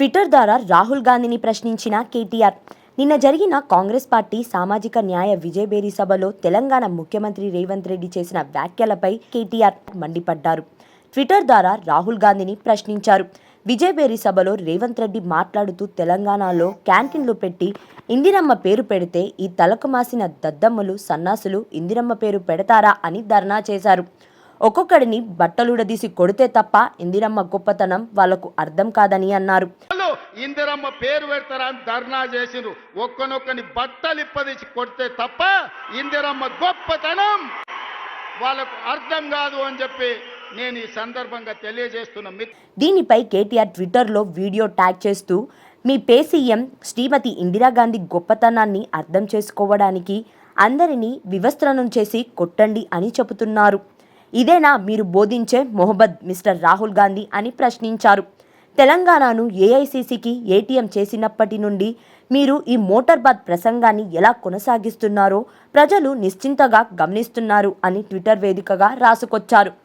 Twitter ద్వారా రాహుల్ గాంధీని ప్రశ్నించిన కేటీఆర్ నిన్న జరిగిన కాంగ్రెస్ పార్టీ సామాజిక న్యాయ విజయబేరి సభలో తెలంగాణ ముఖ్యమంత్రి రేవంత్ రెడ్డి చేసిన వ్యాఖ్యలపై కేటీఆర్ మండిపడ్డారు. ట్విట్టర్ ద్వారా రాహుల్ గాంధీని ప్రశ్నించారు. విజయబేరి సభలో రేవంత్ రెడ్డి మాట్లాడుతూ తెలంగాణలో క్యాంటీన్లు పెట్టి ఇందిరమ్మ పేరు పెడితే ఈ తలకు మాసిన దద్దమ్మలు సన్నాసులు ఇందిరమ్మ పేరు పెడతారా అని ధర్నా చేశారు. ఒక్కొక్కడిని బట్టలుడదీసి కొడితే తప్ప ఇందిరమ్మ గొప్పతనం వాళ్ళకు అర్థం కాదని అన్నారు. ఇందిరమ్మ పేరు పెడతారని ధర్నా చేసిండ్రు. ఒక్కనొక్కని బట్టలు ఇప్పదీసి కొడితే తప్ప ఇందిరమ్మ గొప్పతనం వాళ్ళకు అర్థం కాదు అని చెప్పి నేను ఈ సందర్భంగా తెలియజేస్తున్న దీనిపై కేటీఆర్ ట్విట్టర్లో వీడియో ట్యాగ్ చేస్తూ మీ పే సీఎం శ్రీమతి ఇందిరాగాంధీ గొప్పతనాన్ని అర్థం చేసుకోవడానికి అందరినీ వివస్త్రనం చేసి కొట్టండి అని చెబుతున్నారు. ఇదేనా మీరు బోధించే మొహమ్మద్ మిస్టర్ రాహుల్ గాంధీ అని ప్రశ్నించారు. తెలంగాణను ఏఐసిసికి ఏటీఎం చేసినప్పటి నుండి మీరు ఈ మోటార్బాద్ ప్రసంగాన్ని ఎలా కొనసాగిస్తున్నారో ప్రజలు నిశ్చింతగా గమనిస్తున్నారు అని ట్విట్టర్ వేదికగా రాసుకొచ్చారు.